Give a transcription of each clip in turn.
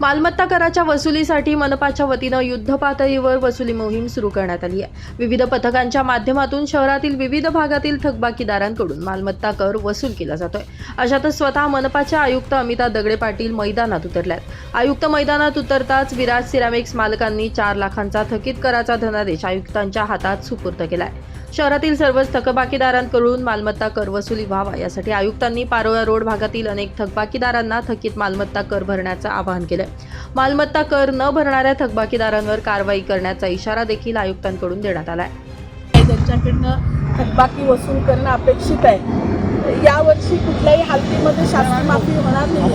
मालमत्ता कराच्या वसुलीसाठी मनपाच्या वतीनं युद्ध पातळीवर वसुली मोहीम सुरू करण्यात आली आहे. विविध पथकांच्या माध्यमातून शहरातील विविध भागातील थकबाकीदारांकडून मालमत्ता कर वसूल केला जातोय. अशातच स्वतः मनपाचे आयुक्त अमिता दगडे पाटील मैदानात उतरल्यात. आयुक्त मैदानात उतरताच विराज सिरॅमिक्स मालकांनी चार लाखांचा थकीत कराचा धनादेश आयुक्तांच्या हातात सुपूर्द केलाय. शहरातील सर्वच थकबाकीदारांकडून मालमत्ता कर वसुली व्हावा यासाठी आयुक्तांनी पारोळा रोड भागातील अनेक थकबाकीदारांना थकीत मालमत्ता कर भरण्याचं आवाहन केलं मालमत्ता कर न भरणाऱ्या थकबाकीदारांवर कारवाई करण्याचा इशारा देखील आयुक्तांकडून देण्यात आलाय. आहे त्यांच्याकडनं थकबाकी वसूल करणं अपेक्षित आहे यावर्षी कुठल्याही हालतीमध्ये शास्त्री माफी होणार नाही.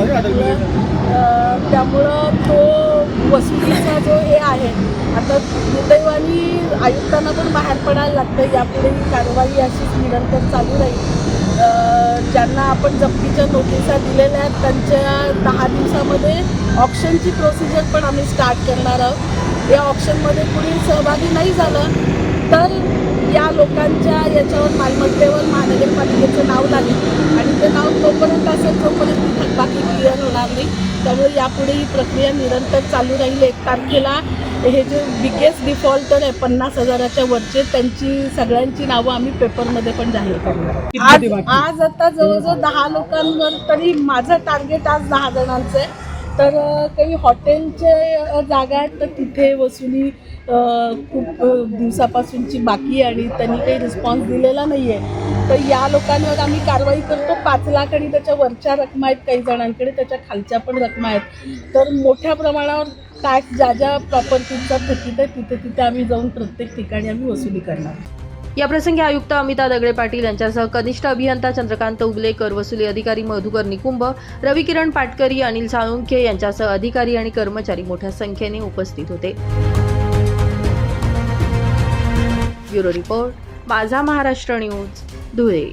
त्यामुळं तो वसुलीचा जो हे आहे आता दुर्दैवानी आयुक्तांना पण बाहेर पडायला लागतं यापुढे ही कारवाई अशीच निरंतर चालू राहील. ज्यांना आपण जप्तीच्या नोटिसा दिलेल्या आहेत त्यांच्या दहा दिवसामध्ये ऑप्शनची प्रोसिजर पण आम्ही स्टार्ट करणार आहोत. या ऑप्शनमध्ये कुणी सहभागी नाही झालं तर या लोकांच्या याच्यावर मालमत्तेवर महानगरपालिकेचं नाव लागेल. आणि ते नाव तोपर्यंत असेल तोपर्यंत बाकी थकबाकी नाही त्यामुळे यापुढे ही प्रक्रिया निरंतर चालू राहील. एक तारखेला हे जे बिगेस्ट डिफॉल्टर आहे पन्नास हजाराच्या वरचे त्यांची सगळ्यांची नावं आम्ही पेपरमध्ये पण जाहीर करणार आज आज आता जवळजवळ दहा लोकांवर तरी माझं टार्गेट आज दहा जणांचं आहे. तर काही हॉटेलचे जागा आहेत तर तिथे वसुली खूप दिवसापासूनची बाकी आणि त्यांनी काही रिस्पॉन्स दिलेला नाही आहे तर या लोकांवर आम्ही कारवाई करतो. पाच लाख आणि त्याच्या वरच्या रकमा आहेत काही जणांकडे त्याच्या खालच्या पण रकमा आहेत. तर मोठ्या प्रमाणावर टॅक्स ज्या ज्या प्रॉपर्टीचा थकीत आहे तिथे तिथे आम्ही जाऊन प्रत्येक ठिकाणी आम्ही वसुली करणार. याप्रसंगी आयुक्त अमिता दगडे पाटील यांच्यासह कनिष्ठ अभियंता चंद्रकांत उगले कर वसुली अधिकारी मधुकर निकुंभ रविकिरण पाटकरी अनिल साळुंखे यांच्यासह अधिकारी आणि कर्मचारी मोठ्या संख्येने उपस्थित होते. ब्युरो रिपोर्ट माझा महाराष्ट्र न्यूज धुळे.